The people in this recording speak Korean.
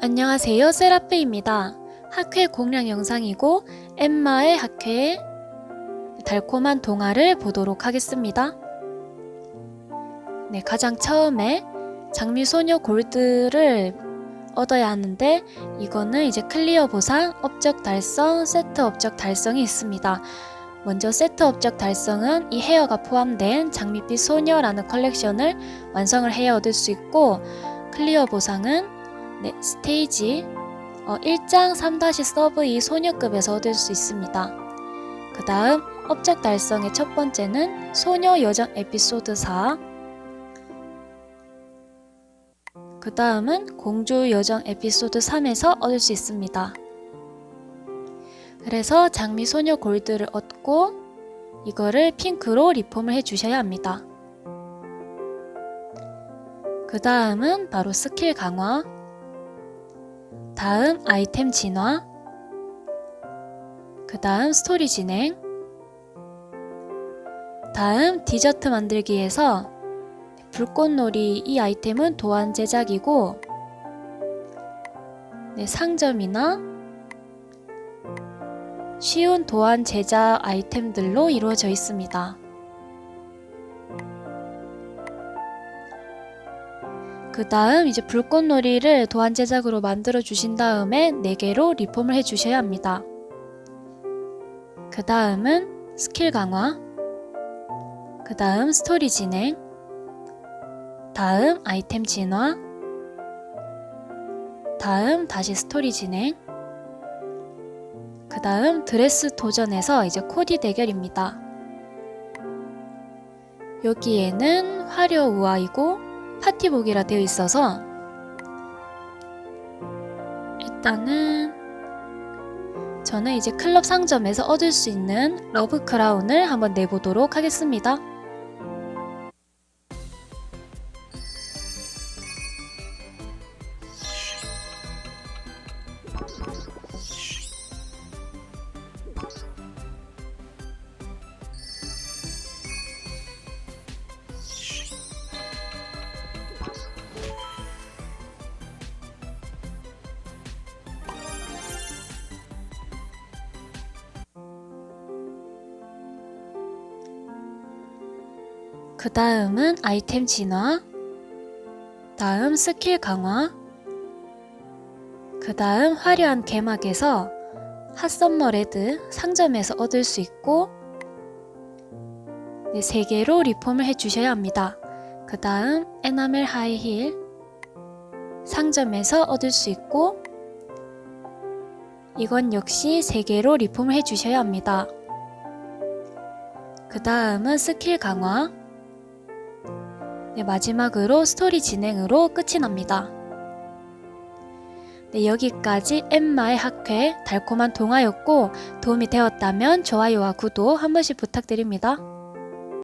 안녕하세요 세라페입니다. 학회 공략 영상이고 엠마의 학회의 달콤한 동화를 보도록 하겠습니다. 네, 가장 처음에 장미소녀 골드를 얻어야 하는데 이거는 이제 클리어 보상, 업적 달성, 세트 업적 달성이 있습니다. 먼저 세트 업적 달성은 이 헤어가 포함된 장밋빛 소녀라는 컬렉션을 완성을 해야 얻을 수 있고 클리어 보상은 네, 스테이지 어, 1장 3- 서브 2 소녀급에서 얻을 수 있습니다. 그 다음 업적 달성의 첫 번째는 소녀 여정 에피소드 4. 그 다음은 공주 여정 에피소드 3에서 얻을 수 있습니다. 그래서 장미 소녀 골드를 얻고 이거를 핑크로 리폼을 해 주셔야 합니다. 그 다음은 바로 스킬 강화. 다음 아이템 진화. 그 다음 스토리 진행. 다음 디저트 만들기에서 불꽃놀이 이 아이템은 도안 제작이고 네, 상점이나 쉬운 도안 제작 아이템들로 이루어져 있습니다. 그 다음 이제 불꽃놀이를 도안 제작으로 만들어 주신 다음에 4개로 리폼을 해 주셔야 합니다. 그 다음은 스킬 강화, 그 다음 스토리 진행, 다음 아이템 진화, 다음 다시 스토리 진행, 그 다음 드레스 도전에서 이제 코디 대결입니다. 여기에는 화려 우아이고 파티복이라 되어 있어서 일단은 저는 이제 클럽 상점에서 얻을 수 있는 러브 크라운을 한번 내보도록 하겠습니다. 그 다음은 아이템 진화, 다음 스킬 강화, 그 다음 화려한 개막에서 핫썸머 레드 상점에서 얻을 수 있고 네, 3개로 리폼을 해주셔야 합니다. 그 다음 에나멜 하이힐 상점에서 얻을 수 있고 이건 역시 3개로 리폼을 해주셔야 합니다. 그 다음은 스킬 강화 네, 마지막으로 스토리 진행으로 끝이 납니다. 네, 여기까지 엠마의 학회 달콤한 동화였고 도움이 되었다면 좋아요와 구독 한 번씩 부탁드립니다.